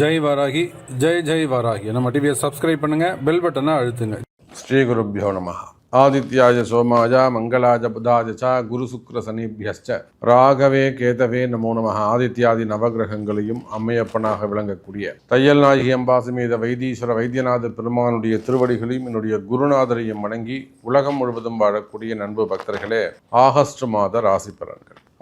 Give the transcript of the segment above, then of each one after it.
ஜெய் வராகி ஜெய் ஜெய் வாராகி. நம்ம டிவியை சப்ஸ்கிரைப் பண்ணுங்க பெல் பட்டனை அழுத்துங்க. ஸ்ரீ குருப்பியோ நம. ஆதித்யாய சோமாய மங்களாஜ புதாஜ ச குரு சுக்ர சனிபியஸ்ச. ராகவே கேதவே நமோ நம. ஆதித்யாதி நவகிரகங்களையும் அம்மையப்பனாக விளங்கக்கூடிய தையல் நாயகி அம்பாசுமேத வைத்தீஸ்வர வைத்தியநாத பெருமானுடைய திருவடிகளையும் என்னுடைய குருநாதரையும் வணங்கி உலகம் முழுவதும் வாழக்கூடிய நண்பு பக்தர்களே ஆகஸ்ட் மாத ராசி பலன்கள்.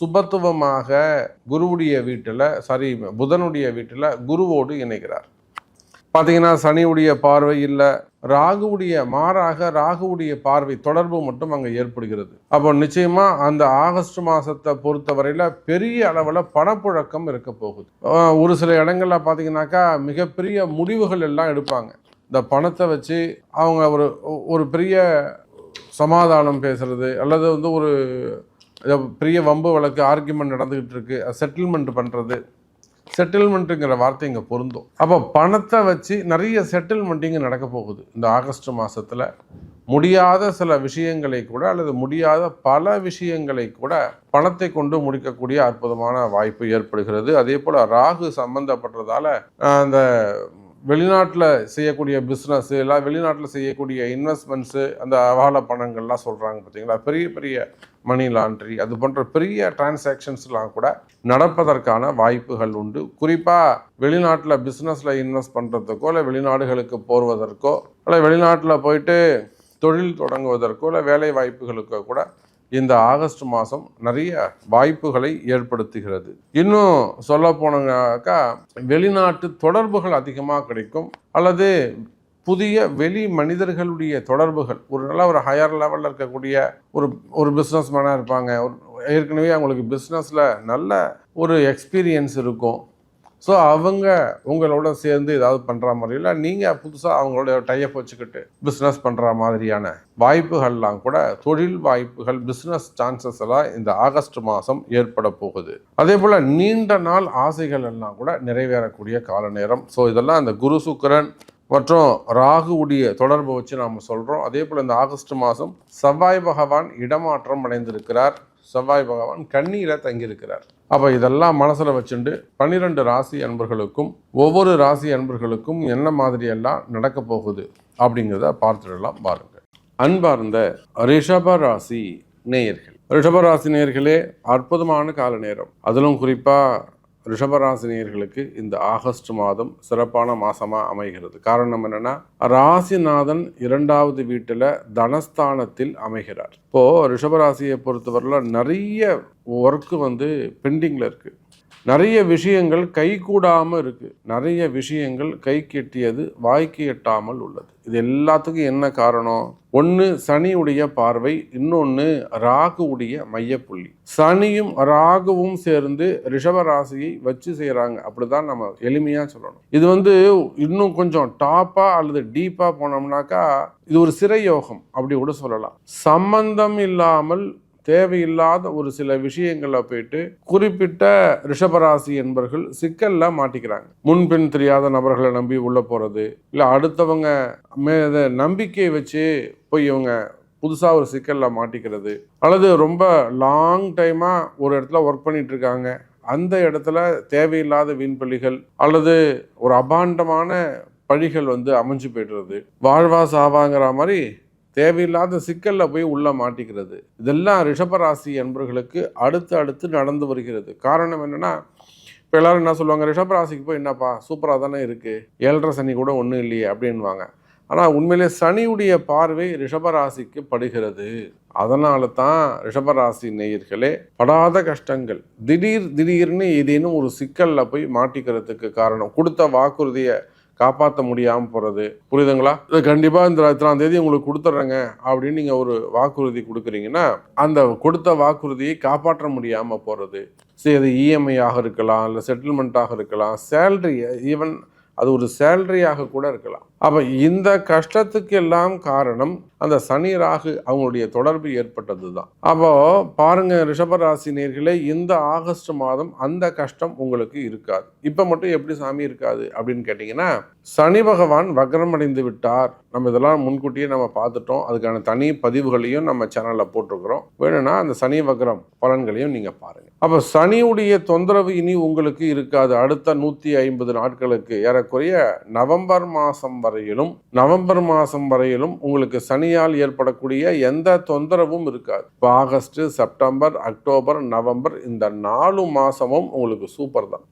சுபத்துவமாக குருவுடைய வீட்டில் சாரி புதனுடைய வீட்டில் குருவோடு இணைகிறார். பார்த்தீங்கன்னா சனியுடைய பார்வை இல்லை ராகுவுடைய மாறாக ராகுவுடைய பார்வை தொடர்பு மட்டும் அங்கே ஏற்படுகிறது. அப்போ நிச்சயமாக அந்த ஆகஸ்ட் மாதத்தை பொறுத்தவரையில் பெரிய அளவில் பணப்புழக்கம் இருக்க போகுது. ஒரு சில இடங்களில் பார்த்தீங்கன்னாக்கா மிகப்பெரிய முடிவுகள் எல்லாம் எடுப்பாங்க. இந்த பணத்தை வச்சு அவங்க ஒரு ஒரு பெரிய சமாதானம் பேசுறது அல்லது வந்து ஒரு பெரிய வம்பு வழக்கு ஆர்கியூமெண்ட் நடந்துகிட்டு இருக்கு. செட்டில்மெண்ட் பண்ணுறது செட்டில்மெண்ட்டுங்கிற வார்த்தை இங்கே பொருந்தும். அப்போ பணத்தை வச்சு நிறைய செட்டில்மெண்ட் இங்கே நடக்க போகுது. இந்த ஆகஸ்ட் மாதத்தில் முடியாத சில விஷயங்களை கூட அல்லது முடியாத பல விஷயங்களை கூட பணத்தை கொண்டு முடிக்கக்கூடிய அற்புதமான வாய்ப்பு ஏற்படுகிறது. அதே போல் ராகு சம்பந்தப்பட்டதால் அந்த வெளிநாட்டில் செய்யக்கூடிய பிஸ்னஸ் எல்லாம் வெளிநாட்டில் செய்யக்கூடிய இன்வெஸ்ட்மெண்ட்ஸு அந்த அவால பணங்கள்லாம் சொல்கிறாங்க பார்த்தீங்களா பெரிய பெரிய மணி லாண்ட்ரி அது போன்ற பெரிய டிரான்சாக்ஷன்ஸ்லாம் கூட நடப்பதற்கான வாய்ப்புகள் உண்டு. குறிப்பாக வெளிநாட்டில் பிஸ்னஸில் இன்வெஸ்ட் பண்ணுறதுக்கோ இல்லை வெளிநாடுகளுக்கு போவதற்கோ இல்லை வெளிநாட்டில் போயிட்டு தொழில் தொடங்குவதற்கோ இல்லை வேலை வாய்ப்புகளுக்கோ கூட இந்த ஆகஸ்ட் மாதம் நிறைய வாய்ப்புகளை ஏற்படுத்துகிறது. இன்னும் சொல்ல போனாக்கா வெளிநாட்டு தொடர்புகள் அதிகமாக கிடைக்கும். அல்லது புதிய வெளி மனிதர்களுடைய தொடர்புகள் ஒரு நல்ல ஒரு ஹையர் லெவலில் இருக்கக்கூடிய ஒரு ஒரு பிஸ்னஸ் மேனாக இருப்பாங்க. ஒரு ஏற்கனவே அவங்களுக்கு பிஸ்னஸில் நல்ல ஒரு எக்ஸ்பீரியன்ஸ் இருக்கும். ஸோ அவங்க உங்களோட சேர்ந்து ஏதாவது பண்ணுற மாதிரியில் நீங்கள் புதுசாக அவங்களோட டைப் வச்சுக்கிட்டு பிஸ்னஸ் பண்ணுற மாதிரியான வாய்ப்புகள்லாம் கூட தொழில் வாய்ப்புகள் பிஸ்னஸ் சான்சஸ் எல்லாம் இந்த ஆகஸ்ட் மாதம் ஏற்பட போகுது. அதே போல் நீண்ட நாள் ஆசைகள் எல்லாம் கூட நிறைவேறக்கூடிய கால நேரம் ஸோ இதெல்லாம் இந்த குரு சுக்கிரன் மற்றும் ராகுவுடைய தொடர்பை வச்சு நாம் சொல்கிறோம் அதே போல் இந்த ஆகஸ்ட் மாதம் செவ்வாய் பகவான் இடமாற்றம் அடைந்திருக்கிறார். செவ்வாய் பகவான் கண்ணியில் தங்கியிருக்கிறார். அப்போ இதெல்லாம் மனசில் வச்சுண்டு பன்னிரெண்டு ராசி அன்பர்களுக்கும் ஒவ்வொரு ராசி அன்பர்களுக்கும் என்ன மாதிரியெல்லாம் நடக்க போகுது அப்படிங்கிறத பார்த்துடலாம். பாருங்கள் அன்பார்ந்த ரிஷப ராசி நேயர்கள். ரிஷப ராசி நேயர்களே அற்புதமான கால நேரம் அதிலும் குறிப்பாக ரிஷபராசினியர்களுக்கு இந்த ஆகஸ்ட் மாதம் சிறப்பான மாதமாக அமைகிறது. காரணம் என்னென்னா ராசிநாதன் இரண்டாவது வீட்டில் தனஸ்தானத்தில் அமைகிறார். இப்போது ரிஷபராசியை பொறுத்தவரையில் நிறைய ஒர்க்கு வந்து பெண்டிங்கில் இருக்குது நிறைய விஷயங்கள் கை கூடாமல் இருக்குது நிறைய விஷயங்கள் கை கெட்டியது வாய்க்கு எட்டாமல் உள்ளது. இது எல்லாத்துக்கும் என்ன காரணம்? ஒன்று சனியுடைய பார்வை இன்னொன்று ராகுவுடைய மையப்புள்ளி. சனியும் ராகுவும் சேர்ந்து ரிஷபராசியை வச்சு செய்கிறாங்க அப்படிதான் நம்ம எளிமையாக சொல்லணும். இது வந்து இன்னும் கொஞ்சம் டாப்பாக அல்லது டீப்பாக போனோம்னாக்கா இது ஒரு சிறை யோகம் அப்படி கூட சொல்லலாம். சம்பந்தம் இல்லாமல் தேவையில்லாத ஒரு சில விஷயங்களில் போயிட்டு குறிப்பிட்ட ரிஷபராசி என்பர்கள் சிக்கல்ல மாட்டிக்கிறாங்க. முன்பின் தெரியாத நபர்களை நம்பி உள்ள போறது இல்லை அடுத்தவங்க மேத நம்பிக்கை வச்சு போய் இவங்க புதுசாக ஒரு சிக்கலில் மாட்டிக்கிறது அல்லது ரொம்ப லாங் டைமாக ஒரு இடத்துல ஒர்க் பண்ணிட்டு இருக்காங்க. அந்த இடத்துல தேவையில்லாத வீண்பள்ளிகள் அல்லது ஒரு அபாண்டமான பழிகள் வந்து அமைஞ்சு போய்டுறது. வாழ்வா சாவாங்கிற மாதிரி தேவையில்லாத சிக்கலில் போய் உள்ளே மாட்டிக்கிறது. இதெல்லாம் ரிஷபராசி என்பவர்களுக்கு அடுத்து அடுத்து நடந்து வருகிறது. காரணம் என்னென்னா இப்போ எல்லாரும் என்ன சொல்லுவாங்க? ரிஷபராசிக்கு போய் என்னப்பா? சூப்பராக தானே இருக்குது ஏழரை சனி கூட ஒன்றும் இல்லையே அப்படின்வாங்க ஆனால் உண்மையிலே சனியுடைய பார்வை ரிஷபராசிக்கு படுகிறது. அதனால தான் ரிஷபராசி நேயர்களே படாத கஷ்டங்கள் திடீர் திடீர்னு ஏதேனும் ஒரு சிக்கலில் போய் மாட்டிக்கிறதுக்கு காரணம். கொடுத்த வாக்குறுதியை காப்பாற்ற முடியாமல் போகிறது புரியுதுங்களா? இது கண்டிப்பாக இந்த இத்தனாம் தேதி உங்களுக்கு கொடுத்துட்றேங்க அப்படின்னு நீங்கள் ஒரு வாக்குறுதி கொடுக்குறீங்கன்னா அந்த கொடுத்த வாக்குறுதியை காப்பாற்ற முடியாமல் போகிறது சரி அது இஎம்ஐயாக இருக்கலாம் இல்லை செட்டில்மெண்ட்டாக இருக்கலாம் சேல்ரி ஈவன் அது ஒரு சேல்ரியாக கூட இருக்கலாம். அப்போ இந்த கஷ்டத்துக்கு எல்லாம் காரணம் அந்த சனி ராகு அவங்களுடைய தொடர்பு ஏற்பட்டது தான் அப்போ பாருங்க ரிஷபராசி நேர்களே இந்த ஆகஸ்ட் மாதம் அந்த கஷ்டம் உங்களுக்கு இருக்காது. இப்போ மட்டும் எப்படி சாமி இருக்காது அப்படின்னு கேட்டிங்கன்னா சனி பகவான் வக்ரமடைந்து விட்டார். நம்ம இதெல்லாம் முன்கூட்டியே நம்ம பார்த்துட்டோம். அதுக்கான தனி பதிவுகளையும் நம்ம சேனலில் போட்டிருக்கிறோம். வேணும்னா அந்த சனி வக்ரம் பலன்களையும் நீங்கள் பாருங்கள் அப்போ சனியுடைய தொந்தரவு இனி உங்களுக்கு இருக்காது. அடுத்த நூற்றி ஐம்பது நாட்களுக்கு ஏறக்குறைய நவம்பர் மாதம் வரையிலும் நவம்பர் மாதம் வரையிலும் உங்களுக்கு சனியால் ஏற்படக்கூடிய எந்த தொந்தரவும் இருக்காது. இப்போ ஆகஸ்ட் செப்டம்பர் அக்டோபர் நவம்பர் இந்த நாலு மாதமும் உங்களுக்கு சூப்பர் தான்.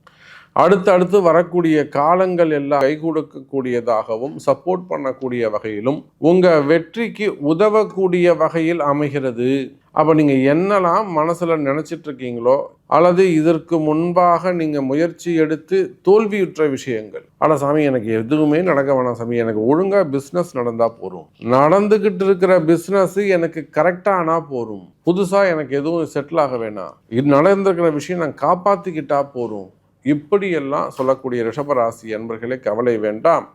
அடுத்தடுத்து வரக்கூடிய காலங்கள் எல்லாம் கை கொடுக்கக்கூடியதாகவும் சப்போர்ட் பண்ணக்கூடிய வகையிலும் உங்க வெற்றிக்கு உதவக்கூடிய வகையில் அமைகிறது. அப்போ நீங்கள் என்னெல்லாம் மனசில் நினச்சிட்டு இருக்கீங்களோ அல்லது இதற்கு முன்பாக நீங்கள் முயற்சி எடுத்து தோல்வியுற்ற விஷயங்கள் ஆனால் சாமி எனக்கு எதுவுமே நடக்க வேணாம் சாமி. எனக்கு ஒழுங்காக பிஸ்னஸ் நடந்தால் போதும். நடந்துக்கிட்டு இருக்கிற பிஸ்னஸ் எனக்கு கரெக்டாக ஆனால் போதும். புதுசாக எனக்கு எதுவும் செட்டில் ஆக வேணாம். இது நடந்திருக்கிற விஷயம் நான் காப்பாற்றிக்கிட்டா போகும் இப்படியெல்லாம் சொல்லக்கூடிய ரிஷபராசி என்பர்களே கவலை வேண்டாம்.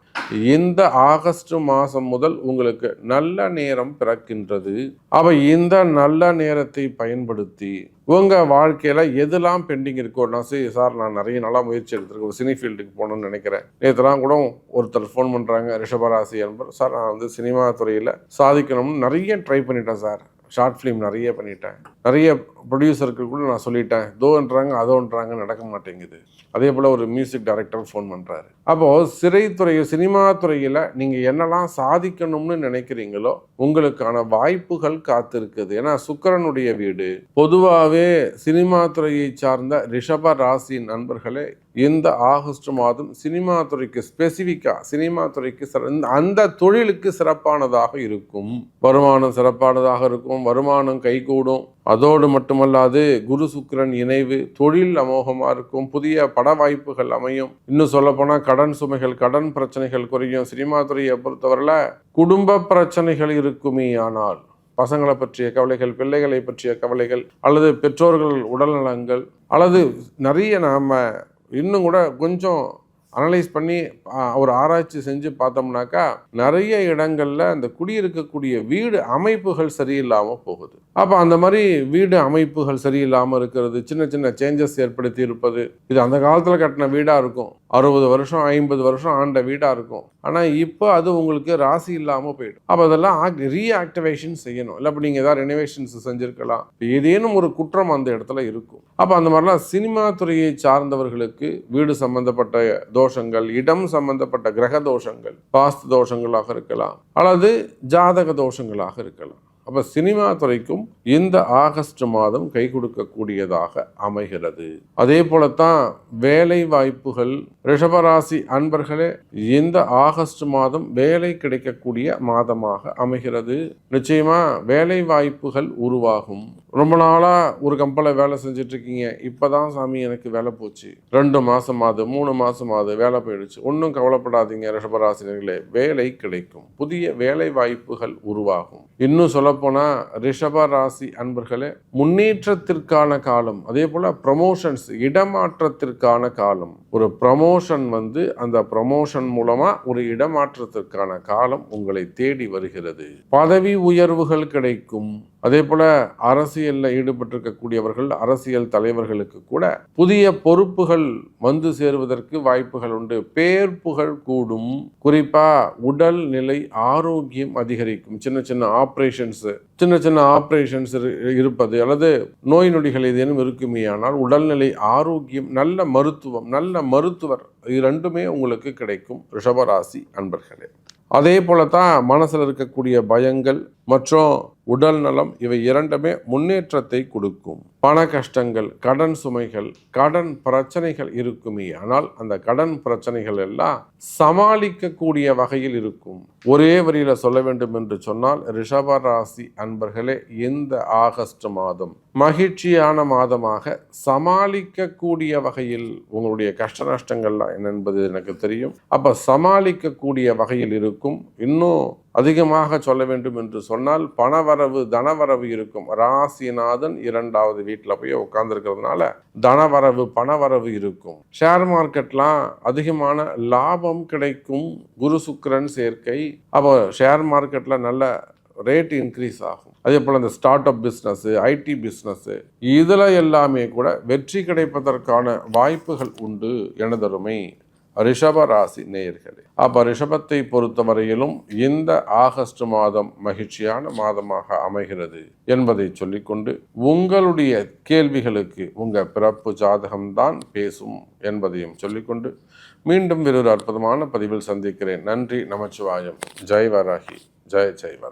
இந்த ஆகஸ்ட் மாதம் முதல் உங்களுக்கு நல்ல நேரம் பிறக்கின்றது. அவ இந்த நல்ல நேரத்தை பயன்படுத்தி உங்கள் வாழ்க்கையில் எதெல்லாம் பெண்டிங் இருக்கோ நான் சரி சார் நான் நிறைய நல்லா முயற்சி எடுத்திருக்கேன். ஒரு சினி ஃபீல்டுக்கு போகணும்னு நினைக்கிறேன். நேற்றுலாம் கூட ஒருத்தர் ஃபோன் பண்ணுறாங்க ரிஷபராசி என்பர் சார் நான் வந்து சினிமா துறையில் சாதிக்கணும்னு நிறைய ட்ரை பண்ணிட்டேன் சார். ஷார்ட் ஃபிலிம் நிறைய பண்ணிட்டேன். நிறைய ப்ரொடியூசருக்கு கூட நான் சொல்லிட்டேன் தோன்றாங்க அதோன்றாங்க நடக்க மாட்டேங்குது. அதே போல் ஒரு மியூசிக் டைரக்டர் ஃபோன் பண்ணுறாரு அப்போது சிறைத்துறை சினிமா துறையில் நீங்கள் என்னெல்லாம் சாதிக்கணும்னு நினைக்கிறீங்களோ உங்களுக்கான வாய்ப்புகள் காத்திருக்குது. ஏன்னா சுக்கரனுடைய வீடு. பொதுவாகவே சினிமா துறையை சார்ந்த ரிஷப ராசி நண்பர்களே இந்த ஆகஸ்ட் மாதம் சினிமா துறைக்கு ஸ்பெசிஃபிக்காக சினிமா துறைக்கு அந்த தொழிலுக்கு சிறப்பானதாக இருக்கும். வருமானம் சிறப்பானதாக இருக்கும். வருமானம் கைகூடும். அதோடு மட்டுமல்லாது குரு சுக்கிரன் இணைவு தொழில் அமோகமாக இருக்கும் புதிய பட வாய்ப்புகள் அமையும். இன்னும் சொல்லப்போனால் கடன் சுமைகள் கடன் பிரச்சனைகள் குறையும். சினிமா துறையை பொறுத்தவரையில் குடும்ப பிரச்சனைகள் இருக்குமே ஆனால் பசங்களை பற்றிய கவலைகள் பிள்ளைகளை பற்றிய கவலைகள் அல்லது பெற்றோர்கள் உடல்நலங்கள் அல்லது நிறைய நாம் இன்னும் கூட கொஞ்சம் அனலைஸ் பண்ணி ஒரு ஆராய்ச்சி செஞ்சு பார்த்தோம்னாக்கா நிறைய இடங்கள்ல அந்த குடியிருக்கக்கூடிய வீடு அமைப்புகள் சரியில்லாமல் போகுது. அப்போ அந்த மாதிரி வீடு அமைப்புகள் சரியில்லாமல் இருக்கிறது சின்ன சின்ன சேஞ்சஸ் ஏற்படுத்தி இருப்பது இது அந்த காலத்தில் கட்டின வீடாக இருக்கும். அறுபது வருஷம் ஐம்பது வருஷம் ஆண்ட வீடாக இருக்கும். ஆனால் இப்போ அது உங்களுக்கு ராசி இல்லாமல் போயிடும். அப்போ அதெல்லாம் ரீஆக்டிவேஷன் செய்யணும். இல்லை இப்போ நீங்கள் ஏதாவது ரெனோவேஷன்ஸ் செஞ்சுருக்கலாம். ஏதேனும் ஒரு குற்றம் அந்த இடத்துல இருக்கும். அப்போ அந்த மாதிரிலாம் சினிமா துறையை சார்ந்தவர்களுக்கு வீடு சம்மந்தப்பட்ட தோஷங்கள் இடம் சம்பந்தப்பட்ட கிரக தோஷங்கள் வாஸ்து தோஷங்களாக இருக்கலாம் அல்லது ஜாதக தோஷங்களாக இருக்கலாம். அப்போ சினிமா துறைக்கும் இந்த ஆகஸ்ட் மாதம் கை கொடுக்கக்கூடியதாக அமைகிறது. அதே போலத்தான் வேலை வாய்ப்புகள் ரிஷபராசி அன்பர்களே இந்த ஆகஸ்ட் மாதம் வேலை கிடைக்கக்கூடிய மாதமாக அமைகிறது. நிச்சயமா வேலை வாய்ப்புகள் உருவாகும். ரொம்ப நாளா ஒரு கம்பெனியில் வேலை செஞ்சுட்டு இருக்கீங்க இப்பதான் சாமி எனக்கு வேலை போச்சு. ரெண்டு மாசம் ஆகுது மூணு மாசம் ஆகுது வேலை போயிடுச்சு. ஒன்றும் கவலைப்படாதீங்க ரிஷபராசினர்களே வேலை கிடைக்கும். புதிய வேலை வாய்ப்புகள் உருவாகும். இன்னும் சொல்ல சொல்லப்போனா ரிஷப ராசி அன்பர்களே முன்னேற்றத்திற்கான காலம் அதே போல ப்ரமோஷன்ஸ் இடமாற்றத்திற்கான காலம். ஒரு ப்ரமோஷன் வந்து அந்த ப்ரமோஷன் மூலமாக ஒரு இடமாற்றத்திற்கான காலம் உங்களை தேடி வருகிறது. பதவி உயர்வுகள் கிடைக்கும். அதே போல அரசியலில் ஈடுபட்டிருக்கக்கூடியவர்கள் அரசியல் தலைவர்களுக்கு கூட புதிய பொறுப்புகள் வந்து சேருவதற்கு வாய்ப்புகள் உண்டு. பேர் புகழ் கூடும். குறிப்பாக உடல் நிலை ஆரோக்கியம் அதிகரிக்கும். சின்ன சின்ன ஆப்ரேஷன்ஸு சின்ன சின்ன ஆப்ரேஷன்ஸ் இருப்பது அல்லது நோய் நொடிகள் ஏதேனும் இருக்குமேயானால் உடல்நிலை ஆரோக்கியம் நல்ல மருத்துவம் நல்ல மருத்துவர் இது ரெண்டுமே உங்களுக்கு கிடைக்கும் ரிஷபராசி அன்பர்களே. அதே போல தான் மனசில் இருக்கக்கூடிய பயங்கள் மற்றும் உடல் நலம் இவை இரண்டுமே முன்னேற்றத்தை கொடுக்கும். பண கஷ்டங்கள் கடன் சுமைகள் கடன் பிரச்சனைகள் இருக்குமே. ஆனால் அந்த கடன் பிரச்சனைகள் எல்லாம் சமாளிக்கக்கூடிய வகையில் இருக்கும். ஒரே வரியில் சொல்ல வேண்டும் என்று சொன்னால் ரிஷபராசி அன்பர்களே இந்த ஆகஸ்ட் மாதம் மகிழ்ச்சியான மாதமாக சமாளிக்கக்கூடிய வகையில் உங்களுடைய கஷ்ட நஷ்டங்கள்லாம் என்ன என்பது எனக்கு தெரியும். அப்போ சமாளிக்கக்கூடிய வகையில் இருக்கும். இன்னும் அதிகமாக சொல்ல வேண்டும் என்று சொன்னால் பணவரவு தனவரவு இருக்கும். ராசிநாதன் இரண்டாவது வீட்டில் போய் உட்காந்துருக்கிறதுனால தனவரவு பணவரவு இருக்கும். ஷேர் மார்க்கெட்லாம் அதிகமான லாபம் கிடைக்கும். குரு சுக்கரன் சேர்க்கை. அப்போ ஷேர் மார்க்கெட்டில் நல்ல ரேட் இன்க்ரீஸ் ஆகும். அதே போல் இந்த start up business IT business இதில் எல்லாமே கூட வெற்றி கிடைப்பதற்கான வாய்ப்புகள் உண்டு எனதருமை. ரிஷப ராசி நேயர்களே அப்ப ரிஷபத்தை பொறுத்தவரையிலும் இந்த ஆகஸ்ட் மாதம் மகிழ்ச்சியான மாதமாக அமைகிறது என்பதை சொல்லிக்கொண்டு உங்களுடைய கேள்விகளுக்கு உங்க பிறப்பு ஜாதகம்தான் பேசும் என்பதையும் சொல்லிக்கொண்டு மீண்டும் வேறொரு அற்புதமான பதிவில் சந்திக்கிறேன். நன்றி நமச்சிவாயம். ஜெய் வராகி ஜெய் ஜெய் வராகி